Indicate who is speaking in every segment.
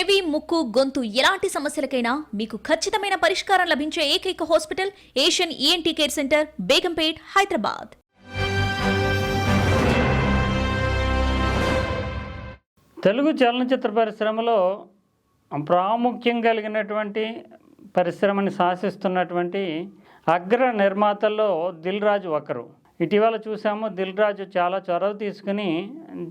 Speaker 1: చెవి ముక్కు గొంతు ఎలాంటి సమస్యలకైనా మీకు ఖచ్చితమైన పరిష్కారం లభించే ఏకైక hospital Asian ENT care centre Begumpet Hyderabad.
Speaker 2: Telugu చలనచిత్ర పరిశ్రమలో ప్రాముఖ్యం కలిగినటువంటి పరిశ్రమని శాసిస్తున్నటువంటి అగ్ర నిర్మాతల్లో దిల్ రాజు ఒకరు. ఇటీవల చూసాము దిల్ రాజు చాలా చొరవ తీసుకుని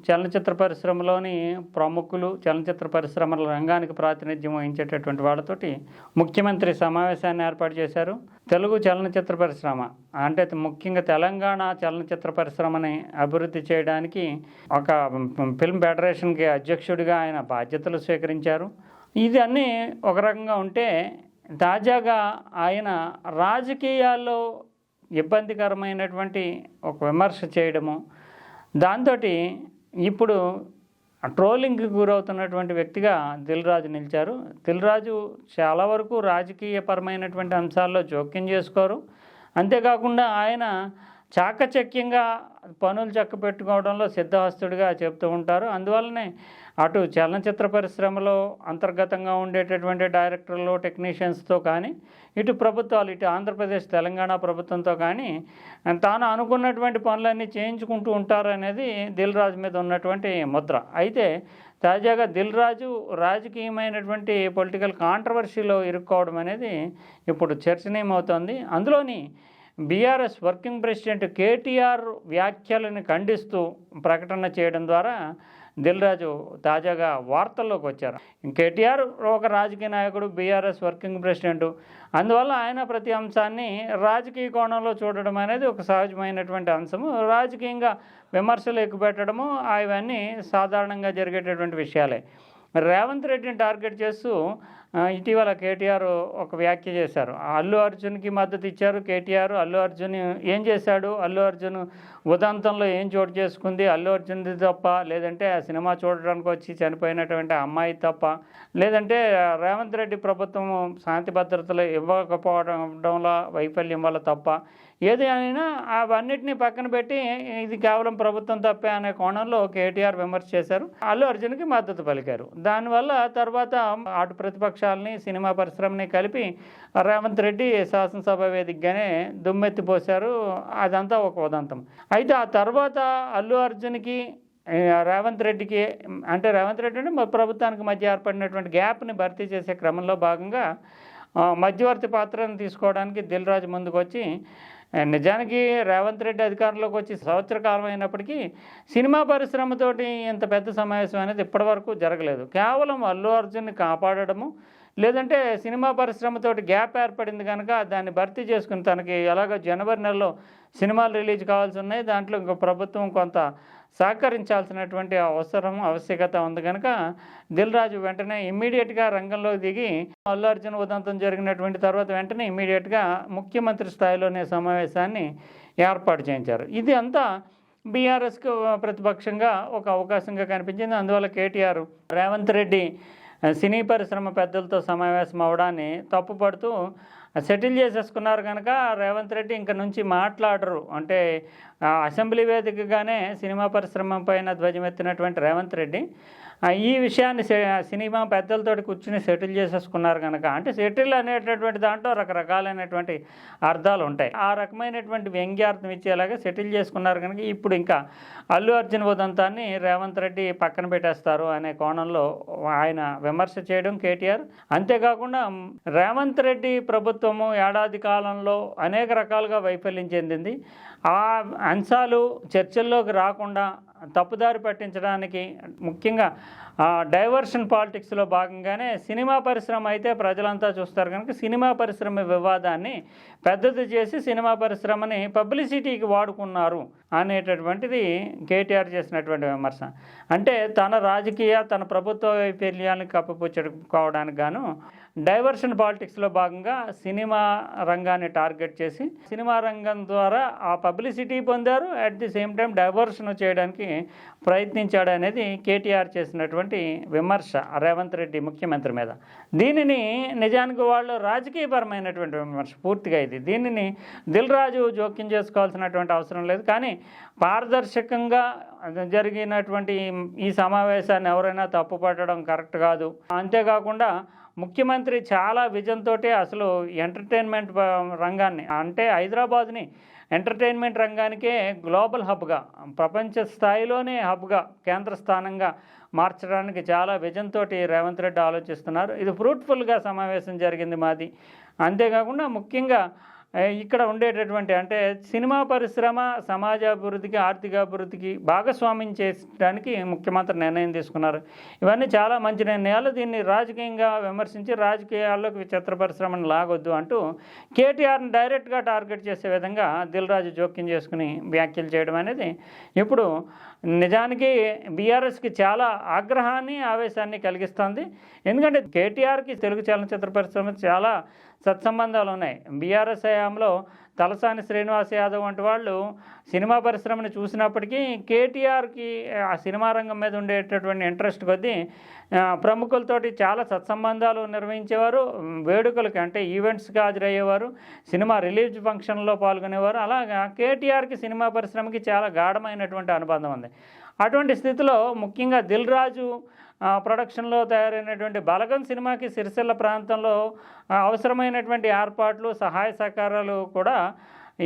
Speaker 2: చలనచిత్ర పరిశ్రమలోని ప్రముఖులు చలనచిత్ర పరిశ్రమల రంగానికి ప్రాతినిధ్యం వహించేటటువంటి వాళ్ళతోటి ముఖ్యమంత్రి సమావేశాన్ని ఏర్పాటు చేశారు. తెలుగు చలనచిత్ర పరిశ్రమ అంటే ముఖ్యంగా తెలంగాణ చలనచిత్ర పరిశ్రమని అభివృద్ధి చేయడానికి ఒక ఫిల్మ్ ఫెడరేషన్కి అధ్యక్షుడిగా ఆయన బాధ్యతలు స్వీకరించారు. ఇది అన్నీ ఒక రకంగా ఉంటే తాజాగా ఆయన రాజకీయాల్లో ఇబ్బందికరమైనటువంటి ఒక విమర్శ చేయడము. దాంతో ఇప్పుడు ట్రోలింగ్కి గురవుతున్నటువంటి వ్యక్తిగా దిల్ రాజు నిలిచారు. దిల్ రాజు చాలా వరకు రాజకీయపరమైనటువంటి అంశాల్లో జోక్యం చేసుకోరు. అంతేకాకుండా ఆయన చాకచక్యంగా పనులు చక్క పెట్టుకోవడంలో సిద్ధహస్తుడిగా చెప్తూ ఉంటారు. అందువల్లనే అటు చలనచిత్ర పరిశ్రమలో అంతర్గతంగా ఉండేటటువంటి డైరెక్టర్లు టెక్నీషియన్స్తో కానీ ఇటు ప్రభుత్వాలు ఇటు ఆంధ్రప్రదేశ్ తెలంగాణ ప్రభుత్వంతో కానీ తాను అనుకున్నటువంటి పనులన్నీ చేయించుకుంటూ ఉంటారు అనేది దిల్ రాజు మీద ఉన్నటువంటి ముద్ర. అయితే తాజాగా దిల్ రాజు రాజకీయమైనటువంటి పొలిటికల్ కాంట్రవర్సీలో ఇరుక్కోవడం అనేది ఇప్పుడు చర్చనీయమవుతోంది. అందులోని బీఆర్ఎస్ వర్కింగ్ ప్రెసిడెంట్ కేటీఆర్ వ్యాఖ్యలను ఖండిస్తూ ప్రకటన చేయడం ద్వారా దిల్ రాజు తాజాగా వార్తల్లోకి వచ్చారు. కేటీఆర్ ఒక రాజకీయ నాయకుడు బీఆర్ఎస్ వర్కింగ్ ప్రెసిడెంట్. అందువల్ల ఆయన ప్రతి అంశాన్ని రాజకీయ కోణంలో చూడడం అనేది ఒక సహజమైనటువంటి అంశము. రాజకీయంగా విమర్శలు ఎక్కుపెట్టడము అవన్నీ సాధారణంగా జరిగేటటువంటి విషయాలే. రేవంత్ రెడ్డిని టార్గెట్ చేస్తూ ఇటీవల కేటీఆర్ ఒక వ్యాఖ్య చేశారు. అల్లు అర్జున్కి మద్దతు ఇచ్చారు కేటీఆర్. అల్లు అర్జున్ ఏం చేశాడు? అల్లు అర్జున్ ఉదంతంలో ఏం చోటు చేసుకుంది? అల్లు అర్జున్ది తప్ప లేదంటే ఆ సినిమా చూడడానికి వచ్చి చనిపోయినటువంటి అమ్మాయి తప్ప లేదంటే రేవంత్ రెడ్డి ప్రభుత్వం శాంతి భద్రతలు ఇవ్వకపోవడంలో వైఫల్యం వల్ల తప్ప ఏది అయినా అవన్నిటిని పక్కన పెట్టి ఇది కేవలం ప్రభుత్వం తప్పే అనే కోణంలో కేటీఆర్ విమర్శ చేశారు. అల్లు అర్జున్కి మద్దతు పలికారు. దానివల్ల తర్వాత అటు ప్రతిపక్షాలని సినిమా పరిశ్రమని కలిపి రేవంత్ రెడ్డి శాసనసభ వేదికగానే దుమ్మెత్తిపోశారు అదంతా ఒక ఉదంతం. అయితే ఆ తర్వాత అల్లు అర్జున్కి రేవంత్ రెడ్డికి అంటే రేవంత్ రెడ్డి అంటే మా ప్రభుత్వానికి మధ్య ఏర్పడినటువంటి గ్యాప్ని భర్తీ చేసే క్రమంలో భాగంగా మధ్యవర్తి పాత్రను తీసుకోవడానికి దిల్ రాజు ముందుకు వచ్చి నిజానికి రేవంత్ రెడ్డి అధికారంలోకి వచ్చి సంవత్సర కాలం అయినప్పటికీ సినిమా పరిశ్రమతోటి ఇంత పెద్ద సమావేశం అనేది ఇప్పటివరకు జరగలేదు. కేవలం అల్లు అర్జున్ని కాపాడడము లేదంటే సినిమా పరిశ్రమతోటి గ్యాప్ ఏర్పడింది కనుక దాన్ని భర్తీ చేసుకుని తనకి ఎలాగో జనవరి నెలలో సినిమాలు రిలీజ్ కావాల్సి ఉన్నాయి. దాంట్లో ఇంకో ప్రభుత్వం కొంత సహకరించాల్సినటువంటి అవసరం ఆవశ్యకత ఉంది కనుక దిల్ రాజు వెంటనే ఇమ్మీడియట్గా రంగంలోకి దిగి అల్లు అర్జున్ ఉదంతం జరిగినటువంటి తర్వాత వెంటనే ఇమ్మీడియట్గా ముఖ్యమంత్రి స్థాయిలోనే సమావేశాన్ని ఏర్పాటు చేయించారు. ఇది అంతా బీఆర్ఎస్కు ప్రతిపక్షంగా ఒక అవకాశంగా కనిపించింది. అందువల్ల కేటీఆర్ రేవంత్ రెడ్డి సినీ పరిశ్రమ పెద్దలతో సమావేశం అవడాన్ని తప్పుపడుతూ సెటిల్ చేసేసుకున్నారు కనుక రేవంత్ రెడ్డి ఇంక నుంచి మాట్లాడరు. అంటే అసెంబ్లీ వేదికగానే సినిమా పరిశ్రమ పైన ధ్వజమెత్తినటువంటి రేవంత్ రెడ్డి ఈ విషయాన్ని సినిమా పెద్దలతో కూర్చుని సెటిల్ చేసేసుకున్నారు కనుక అంటే సెటిల్ అనేటటువంటి దాంట్లో రకరకాలైనటువంటి అర్థాలు ఉంటాయి. ఆ రకమైనటువంటి వ్యంగ్యార్థం ఇచ్చేలాగా సెటిల్ చేసుకున్నారు కనుక ఇప్పుడు ఇంకా అల్లు అర్జున్ ఉదంతాన్ని రేవంత్ రెడ్డి పక్కన పెట్టేస్తారు అనే కోణంలో ఆయన విమర్శ చేయడం కేటీఆర్. అంతేకాకుండా రేవంత్ రెడ్డి ప్రభుత్వము ఏడాది కాలంలో అనేక రకాలుగా వైఫల్యం చెందింది. ఆ అంశాలు చర్చల్లోకి రాకుండా తప్పుదారి పట్టించడానికి ముఖ్యంగా ఆ, డైవర్షన్ పాలిటిక్స్లో భాగంగానే సినిమా పరిశ్రమ అయితే ప్రజలంతా చూస్తారు కనుక సినిమా పరిశ్రమ వివాదాన్ని పెద్దది చేసి సినిమా పరిశ్రమని పబ్లిసిటీకి వాడుకున్నారు అనేటటువంటిది కేటీఆర్ చేసినటువంటి విమర్శ. అంటే తన రాజకీయ తన ప్రభుత్వ వైఫల్యాన్ని కప్పపుచ్చుకోవడానికి గాను డైవర్షన్ పాలిటిక్స్లో భాగంగా సినిమా రంగాన్ని టార్గెట్ చేసి సినిమా రంగం ద్వారా ఆ పబ్లిసిటీ పొందారు. At the same time diversion చేయడానికి ప్రయత్నించాడు అనేది కేటీఆర్ చేసినటువంటి విమర్శ రేవంత్ రెడ్డి ముఖ్యమంత్రి మీద. దీనిని నిజానికి వాళ్ళు రాజకీయపరమైనటువంటి విమర్శ పూర్తిగా ఇది. దీనిని దిల్ రాజు జోక్యం చేసుకోవాల్సినటువంటి అవసరం లేదు. కానీ పారదర్శకంగా జరిగినటువంటి ఈ సమావేశాన్ని ఎవరైనా తప్పుపట్టడం కరెక్ట్ కాదు. అంతేకాకుండా ముఖ్యమంత్రి చాలా విజన్ అసలు ఎంటర్టైన్మెంట్ రంగాన్ని అంటే హైదరాబాద్ని ఎంటర్టైన్మెంట్ రంగానికే గ్లోబల్ హబ్గా ప్రపంచ స్థాయిలోనే హబ్గా కేంద్ర స్థానంగా మార్చడానికి చాలా విజన్తో రేవంత్ రెడ్డి ఆలోచిస్తున్నారు. ఇది ఫ్రూట్ఫుల్గా సమావేశం జరిగింది మాది. అంతేకాకుండా ముఖ్యంగా ఇక్కడ ఉండేటటువంటి అంటే సినిమా పరిశ్రమ సమాజ అభివృద్ధికి ఆర్థికాభివృద్ధికి భాగస్వామ్యం చేయడానికి ముఖ్యమంత్రి నిర్ణయం తీసుకున్నారు. ఇవన్నీ చాలా మంచి నిర్ణయాలు. దీన్ని రాజకీయంగా విమర్శించి రాజకీయాల్లోకి చిత్ర పరిశ్రమను లాగొద్దు అంటూ కేటీఆర్ని డైరెక్ట్గా టార్గెట్ చేసే విధంగా దిల్ రాజు జోక్యం చేసుకుని వ్యాఖ్యలు చేయడం అనేది ఇప్పుడు నిజానికి బీఆర్ఎస్కి చాలా ఆగ్రహాన్ని ఆవేశాన్ని కలిగిస్తుంది. ఎందుకంటే కేటీఆర్కి తెలుగు చలనచిత్ర పరిశ్రమ చాలా సత్సంబంధాలు ఉన్నాయి. బీఆర్ఎస్ హయాంలో తలసాని శ్రీనివాస్ యాదవ్ వంటి వాళ్ళు సినిమా పరిశ్రమను చూసినప్పటికీ కేటీఆర్కి ఆ సినిమా రంగం మీద ఉండేటటువంటి ఇంట్రెస్ట్ కొద్దీ ప్రముఖులతోటి చాలా సత్సంబంధాలు నిర్వహించేవారు వేడుకలకి అంటే ఈవెంట్స్కి హాజరయ్యేవారు సినిమా రిలీజ్ ఫంక్షన్లో పాల్గొనేవారు. అలాగా కేటీఆర్కి సినిమా పరిశ్రమకి చాలా గాఢమైనటువంటి అనుబంధం ఉంది. అటువంటి స్థితిలో ముఖ్యంగా దిల్ రాజు ప్రొడక్షన్లో తయారైనటువంటి బలగం సినిమాకి సిరిసిల్ల ప్రాంతంలో అవసరమైనటువంటి ఏర్పాట్లు సహాయ సహకారాలు కూడా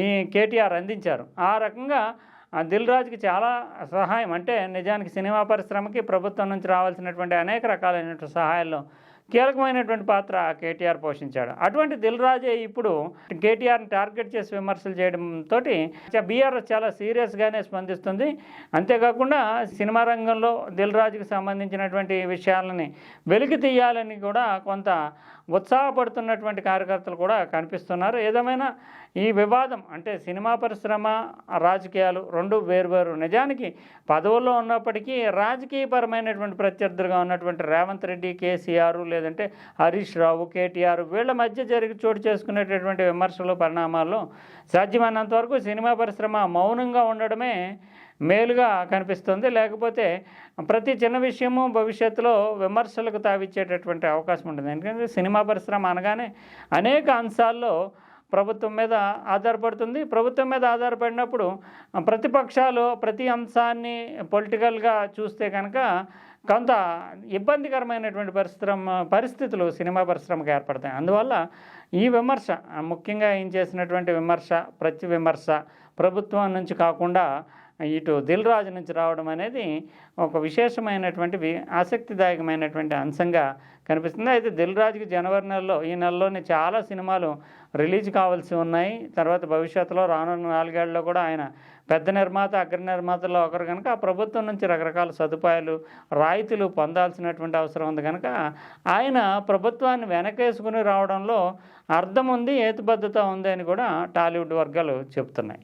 Speaker 2: ఈ కేటీఆర్ అందించారు. ఆ రకంగా దిల్ రాజుకి చాలా సహాయం అంటే నిజానికి సినిమా పరిశ్రమకి ప్రభుత్వం నుంచి రావాల్సినటువంటి అనేక రకాలైనటువంటి సహాయాల్లో కీలకమైనటువంటి పాత్ర కేటీఆర్ పోషించాడు. అటువంటి దిల్ రాజే ఇప్పుడు కేటీఆర్ని టార్గెట్ చేసి విమర్శలు చేయడంతో బీఆర్ఎస్ చాలా సీరియస్గానే స్పందిస్తుంది. అంతేకాకుండా సినిమా రంగంలో దిల్ రాజుకి సంబంధించినటువంటి విషయాలని వెలికి తీయాలని కూడా కొంత ఉత్సాహపడుతున్నటువంటి కార్యకర్తలు కూడా కనిపిస్తున్నారు. ఏదేమైనా ఈ వివాదం అంటే సినిమా పరిశ్రమ రాజకీయాలు రెండు వేరువేరు నిజానికి పదవుల్లో ఉన్నప్పటికీ రాజకీయపరమైనటువంటి ప్రత్యర్థులుగా ఉన్నటువంటి రేవంత్ రెడ్డి కేసీఆర్ లేదంటే హరీష్ రావు కేటీఆర్ వీళ్ళ మధ్య జరిగి చోటు చేసుకునేటటువంటి విమర్శలు పరిణామాల్లో సాధ్యమైనంత వరకు సినిమా పరిశ్రమ మౌనంగా ఉండడమే మేలుగా కనిపిస్తుంది. లేకపోతే ప్రతి చిన్న విషయము భవిష్యత్తులో విమర్శలకు తావిచ్చేటటువంటి అవకాశం ఉంటుంది. ఎందుకంటే సినిమా పరిశ్రమ అనగానే అనేక అంశాల్లో ప్రభుత్వం మీద ఆధారపడుతుంది. ప్రభుత్వం మీద ఆధారపడినప్పుడు ప్రతిపక్షాలు ప్రతి అంశాన్ని పొలిటికల్గా చూస్తే కనుక కొంత ఇబ్బందికరమైనటువంటి పరిశ్రమ పరిస్థితులు సినిమా పరిశ్రమకు ఏర్పడతాయి. అందువల్ల ఈ విమర్శ ముఖ్యంగా ఏం చేసినటువంటి విమర్శ ప్రతి విమర్శ ప్రభుత్వం నుంచి కాకుండా ఇటు దిల్ రాజు నుంచి రావడం అనేది ఒక విశేషమైనటువంటి ఆసక్తిదాయకమైనటువంటి అంశంగా కనిపిస్తుంది. అయితే దిల్ రాజుకి జనవరి నెలలో ఈ నెలలోనే చాలా సినిమాలు రిలీజ్ కావాల్సి ఉన్నాయి. తర్వాత భవిష్యత్తులో రానున్న నాలుగేళ్ళలో కూడా ఆయన పెద్ద నిర్మాత అగ్ర నిర్మాతల్లో ఒకరు కనుక ఆ ప్రభుత్వం నుంచి రకరకాల సదుపాయాలు రాయితీలు పొందాల్సినటువంటి అవసరం ఉంది కనుక ఆయన ప్రభుత్వాన్ని వెనకేసుకుని రావడంలో అర్థం ఉంది హేతుబద్ధత ఉంది అని కూడా టాలీవుడ్ వర్గాలు చెప్తున్నాయి